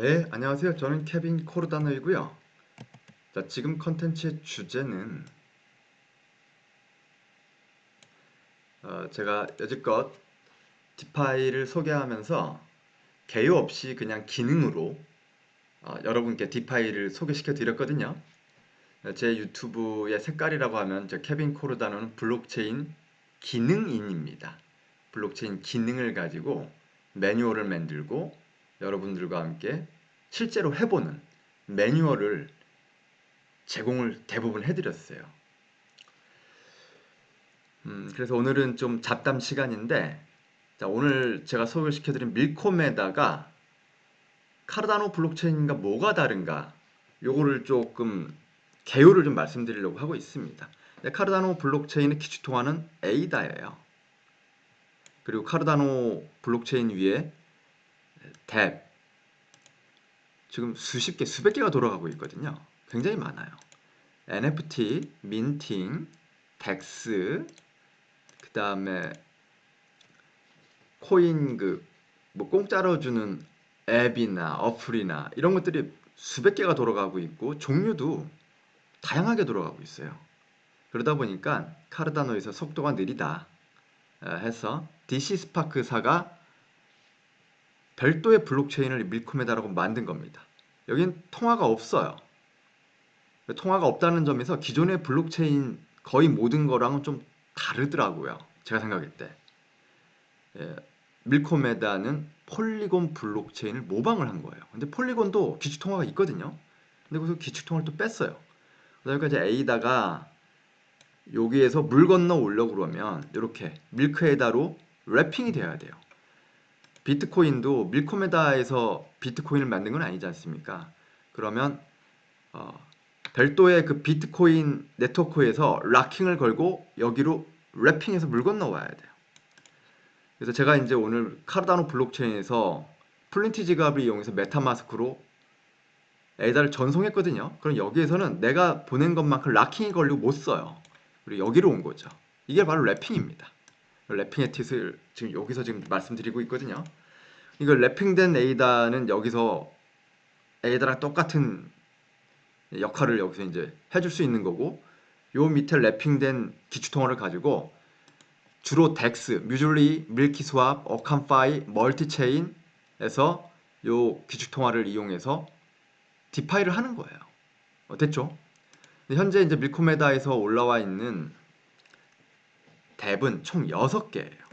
네, 안녕하세요. 저는 케빈 코르다노이고요. 자, 지금 컨텐츠의 주제는 어, 제가 여지껏 디파이를 소개하면서 개요 없이 그냥 기능으로 어, 여러분께 디파이를 소개시켜 드렸거든요. 어, 제 유튜브의 색깔이라고 하면 저 케빈 코르다노는 블록체인 기능인입니다. 블록체인 기능을 가지고 매뉴얼을 만들고 여러분들과 함께 실제로 해보는 매뉴얼을 제공을 대부분 해드렸어요. 음, 그래서 오늘은 좀 잡담 시간인데, 자, 오늘 제가 소개시켜드린 밀콤에다가 카르다노 블록체인과 뭐가 다른가, 요거를 조금 개요를 좀 말씀드리려고 하고 있습니다. 네, 카르다노 블록체인의 기초 통화는 에이다예요. 그리고 카르다노 블록체인 위에 탭 지금 수십 개, 수백 개가 돌아가고 있거든요. 굉장히 많아요. NFT, 민팅, 덱스, 그 다음에 코인 그뭐 공짜로 주는 앱이나 어플이나 이런 것들이 수백 개가 돌아가고 있고 종류도 다양하게 돌아가고 있어요. 그러다 보니까 카르다노에서 속도가 느리다 어, 해서 DC 스파크사가 별도의 블록체인을 밀코메다라고 만든 겁니다. 여긴 통화가 없어요. 통화가 없다는 점에서 기존의 블록체인 거의 모든 거랑은 좀 다르더라고요. 제가 생각할 때. 예, 밀코메다는 폴리곤 블록체인을 모방을 한 거예요. 근데 폴리곤도 기축 통화가 있거든요. 근데 거기서 기축 통화를 또 뺐어요. 그러니까 이제 A다가 여기에서 물 건너 오려고 그러면 이렇게 밀크에다로 랩핑이 돼야 돼요. 비트코인도 밀코메다에서 비트코인을 만든 건 아니지 않습니까? 그러면 어, 별도의 그 비트코인 네트워크에서 락킹을 걸고 여기로 랩핑해서 물 건너와야 돼요. 그래서 제가 이제 오늘 카르다노 블록체인에서 플린티 지갑을 이용해서 메타마스크로 에이다를 전송했거든요. 그럼 여기에서는 내가 보낸 것만큼 락킹이 걸리고 못 써요. 그리고 여기로 온 거죠. 이게 바로 랩핑입니다. 랩핑의 팁을 지금 여기서 지금 말씀드리고 있거든요. 이거 랩핑된 에이다는 여기서 에이다랑 똑같은 역할을 여기서 이제 해줄 수 있는 거고 요 밑에 랩핑된 기축통화를 가지고 주로 덱스, 뮤즐리, 밀키 스왑, 어캄파이, 멀티체인에서 요 기축통화를 이용해서 디파이를 하는 거예요. 어, 됐죠? 현재 이제 밀코메다에서 올라와 있는 탭은 총 6개예요.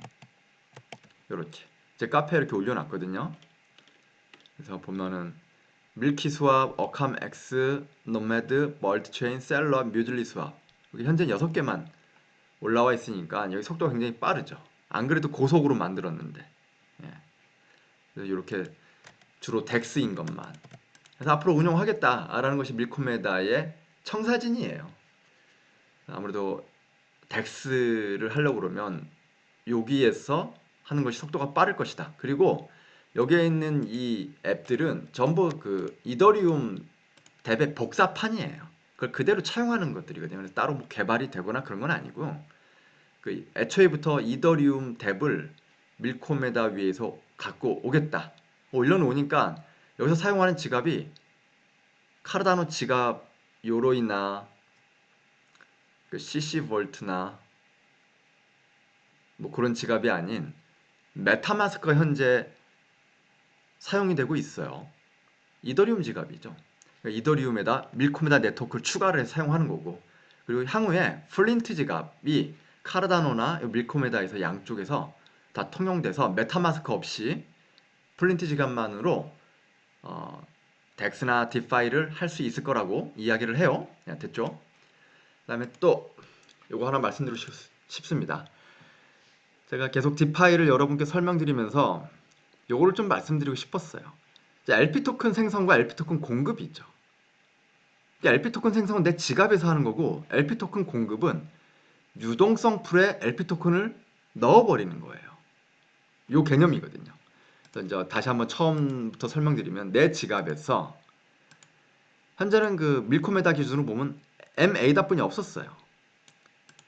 이렇게 제 카페에 이렇게 올려놨거든요. 그래서 보면은 밀키 스왑, 어캄 X, 노매드, 멀티 체인, 셀러, 뮤즐리 스왑 여기 현재 6개만 올라와 있으니까 여기 속도가 굉장히 빠르죠. 안 그래도 고속으로 만들었는데 예. 이렇게 주로 덱스인 것만 그래서 앞으로 운영하겠다라는 것이 밀코메다의 청사진이에요. 아무래도 덱스를 하려고 그러면 여기에서 하는 것이 속도가 빠를 것이다. 그리고 여기에 있는 이 앱들은 전부 그 이더리움 덱의 복사판이에요. 그걸 그대로 차용하는 것들이거든요. 그래서 따로 뭐 개발이 되거나 그런 건 아니고 그 애초에부터 이더리움 덱을 밀코메다 위에서 갖고 오겠다. 올려놓으니까 여기서 사용하는 지갑이 카르다노 지갑 요로이나 그 CC 볼트나 뭐 그런 지갑이 아닌 메타마스크가 현재 사용이 되고 있어요. 이더리움 지갑이죠. 그러니까 이더리움에다 밀코메다 네트워크를 추가를 해서 사용하는 거고 그리고 향후에 플린트 지갑이 카르다노나 밀코메다에서 양쪽에서 다 통용돼서 메타마스크 없이 플린트 지갑만으로 어, 덱스나 디파이를 할 수 있을 거라고 이야기를 해요. 야, 됐죠? 그 다음에 또 요거 하나 말씀드리고 싶- 싶습니다. 제가 계속 디파이를 여러분께 설명드리면서 요거를 좀 말씀드리고 싶었어요. LP 토큰 생성과 LP 토큰 공급이 있죠. LP 토큰 생성은 내 지갑에서 하는 거고 LP 토큰 공급은 유동성 풀에 LP 토큰을 넣어버리는 거예요. 요 개념이거든요. 이제 다시 한번 처음부터 설명드리면 내 지갑에서 현재는 그 밀코메다 기준으로 보면 MA다뿐이 없었어요.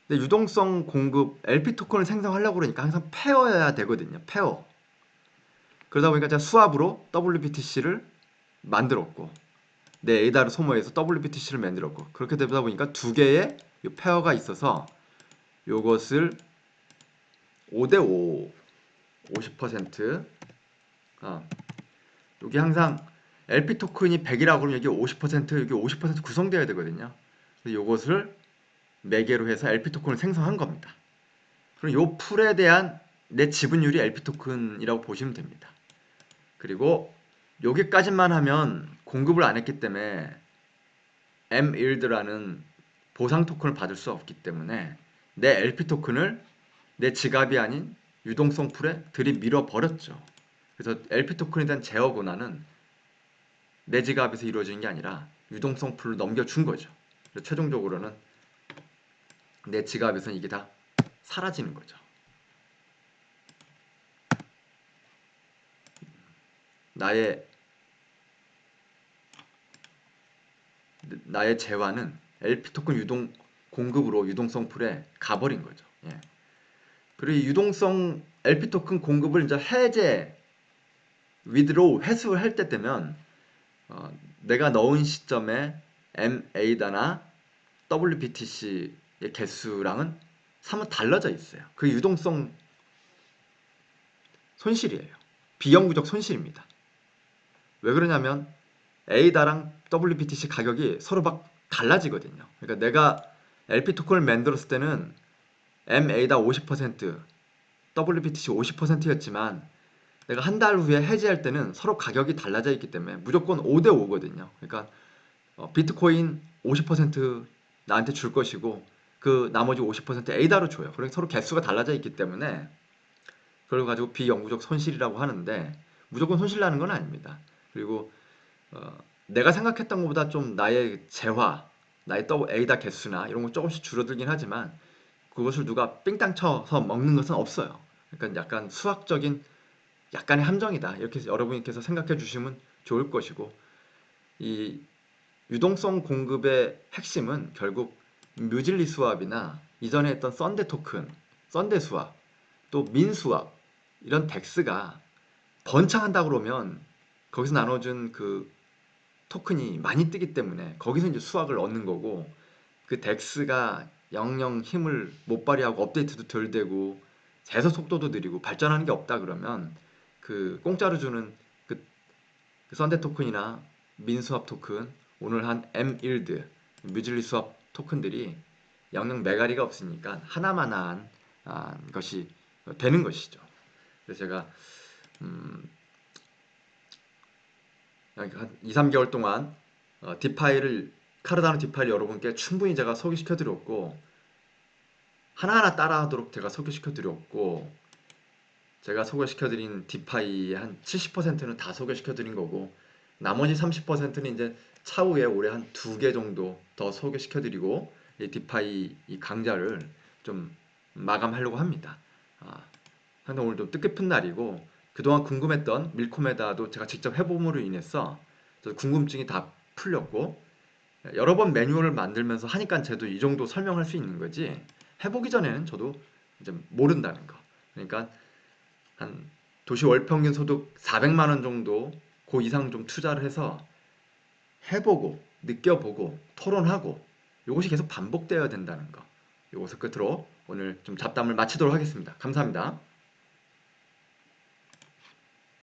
근데 유동성 공급 LP 토큰을 생성하려고 그러니까 항상 페어여야 되거든요. 페어. 그러다 보니까 제가 수압으로 WBTC를 만들었고 내 에이다를 소모해서 WBTC를 만들었고 그렇게 되다 보니까 두 개의 이 페어가 있어서 요것을 5대5 50% 아, 여기 항상 LP 토큰이 100이라고 그러면 여기 50% 여기 50% 구성되어야 되거든요. 그래서 요것을 매개로 해서 LP 토큰을 생성한 겁니다. 그럼 요 풀에 대한 내 지분율이 LP 토큰이라고 보시면 됩니다. 그리고 여기까지만 하면 공급을 안 했기 때문에 M 일드라는 보상 토큰을 받을 수 없기 때문에 내 LP 토큰을 내 지갑이 아닌 유동성 풀에 들이밀어 버렸죠. 그래서 LP 토큰에 대한 제어 권한은 내 지갑에서 이루어지는 게 아니라 유동성 풀로 넘겨준 거죠. 최종적으로는 내 지갑에서는 이게 다 사라지는 거죠. 나의 나의 재화는 LP 토큰 유동 공급으로 유동성 풀에 가버린 거죠. 예. 그리고 이 유동성 LP 토큰 공급을 이제 해제 위드로 회수를 할 때 되면 어, 내가 넣은 시점에 MA다나 WBTC의 개수랑은 사뭇 달라져 있어요. 그 유동성 손실이에요. 비영구적 손실입니다. 왜 그러냐면 A다랑 WBTC 가격이 서로 막 달라지거든요. 그러니까 내가 LP 토큰을 만들었을 때는 MA다 50%, WBTC 50%였지만 내가 한 달 후에 해지할 때는 서로 가격이 달라져 있기 때문에 무조건 5대 5거든요. 그러니까 어, 비트코인 50% 나한테 줄 것이고 그 나머지 50% A다로 줘요. 그러니까 서로 개수가 달라져 있기 때문에 그걸 가지고 비영구적 손실이라고 하는데 무조건 손실 나는 건 아닙니다. 그리고 어, 내가 생각했던 것보다 좀 나의 재화, 나의 더블 A다 개수나 이런 거 조금씩 줄어들긴 하지만 그것을 누가 삥땅 쳐서 먹는 것은 없어요. 그러니까 약간 수학적인 약간의 함정이다. 이렇게 여러분께서 생각해 주시면 좋을 것이고 이 유동성 공급의 핵심은 결국 뮤질리 수압이나 이전에 했던 썬데 토큰, 썬데 수압, 또 민수압 이런 덱스가 번창한다 그러면 거기서 나눠준 그 토큰이 많이 뜨기 때문에 거기서 이제 수확을 얻는 거고 그 덱스가 영영 힘을 못 발휘하고 업데이트도 덜 되고 재서 속도도 느리고 발전하는 게 없다 그러면 그 공짜로 주는 그, 그 썬데 토큰이나 민수합 토큰 오늘 한 M1드 뮤즐리 수합 토큰들이 영영 메가리가 없으니까 하나만한 아, 것이 되는 것이죠. 그래서 제가 음, 한 2, 3개월 동안 어, 디파이를 카르다노 디파이를 여러분께 충분히 제가 소개시켜 드렸고 하나하나 따라하도록 제가 소개시켜 드렸고 제가 소개시켜 드린 디파이의 한 70%는 다 소개시켜 드린 거고 나머지 30%는 이제 차후에 올해 한 두 개 정도 더 소개시켜 드리고 이 디파이 이 강좌를 좀 마감하려고 합니다. 아, 상당히 오늘도 뜻깊은 날이고 그동안 궁금했던 밀코메다도 제가 직접 해봄으로 인해서 궁금증이 다 풀렸고 여러 번 매뉴얼을 만들면서 하니까 저도 이 정도 설명할 수 있는 거지 해보기 전에는 저도 이제 모른다는 거 그러니까 한 도시 월 평균 소득 400만 원 정도 그 이상 좀 투자를 해서 해보고 느껴보고 토론하고 이것이 계속 반복되어야 된다는 거. 이것을 끝으로 오늘 좀 잡담을 마치도록 하겠습니다. 감사합니다